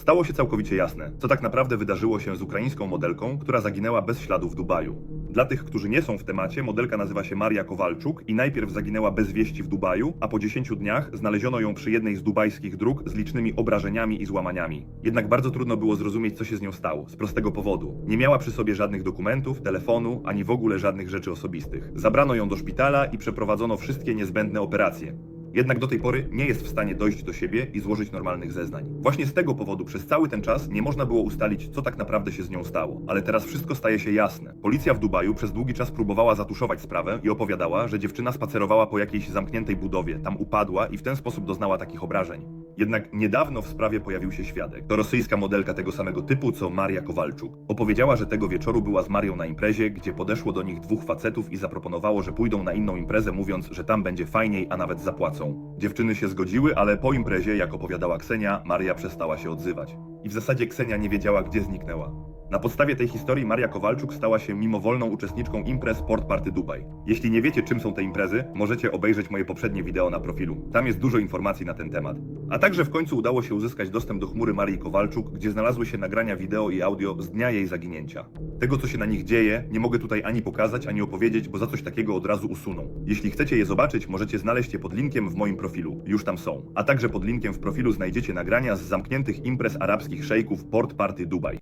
Stało się całkowicie jasne, co tak naprawdę wydarzyło się z ukraińską modelką, która zaginęła bez śladu w Dubaju. Dla tych, którzy nie są w temacie, modelka nazywa się Maria Kowalczuk i najpierw zaginęła bez wieści w Dubaju, a po 10 dniach znaleziono ją przy jednej z dubajskich dróg z licznymi obrażeniami i złamaniami. Jednak bardzo trudno było zrozumieć, co się z nią stało, z prostego powodu. Nie miała przy sobie żadnych dokumentów, telefonu, ani w ogóle żadnych rzeczy osobistych. Zabrano ją do szpitala i przeprowadzono wszystkie niezbędne operacje. Jednak do tej pory nie jest w stanie dojść do siebie i złożyć normalnych zeznań. Właśnie z tego powodu przez cały ten czas nie można było ustalić, co tak naprawdę się z nią stało. Ale teraz wszystko staje się jasne. Policja w Dubaju przez długi czas próbowała zatuszować sprawę i opowiadała, że dziewczyna spacerowała po jakiejś zamkniętej budowie, tam upadła i w ten sposób doznała takich obrażeń. Jednak niedawno w sprawie pojawił się świadek. To rosyjska modelka tego samego typu co Maria Kowalczuk. Opowiedziała, że tego wieczoru była z Marią na imprezie, gdzie podeszło do nich dwóch facetów i zaproponowało, że pójdą na inną imprezę, mówiąc, że tam będzie fajniej, a nawet zapłacą. Dziewczyny się zgodziły, ale po imprezie, jak opowiadała Ksenia, Maria przestała się odzywać. I w zasadzie Ksenia nie wiedziała, gdzie zniknęła. Na podstawie tej historii Maria Kowalczuk stała się mimowolną uczestniczką imprez Sport Party Dubaj. Jeśli nie wiecie, czym są te imprezy, możecie obejrzeć moje poprzednie wideo na profilu. Tam jest dużo informacji na ten temat. A także w końcu udało się uzyskać dostęp do chmury Marii Kowalczuk, gdzie znalazły się nagrania wideo i audio z dnia jej zaginięcia. Tego, co się na nich dzieje, nie mogę tutaj ani pokazać, ani opowiedzieć, bo za coś takiego od razu usuną. Jeśli chcecie je zobaczyć, możecie znaleźć je pod linkiem w moim profilu. Już tam są. A także pod linkiem w profilu znajdziecie nagrania z zamkniętych imprez arabskich szejków Port Party Dubaj.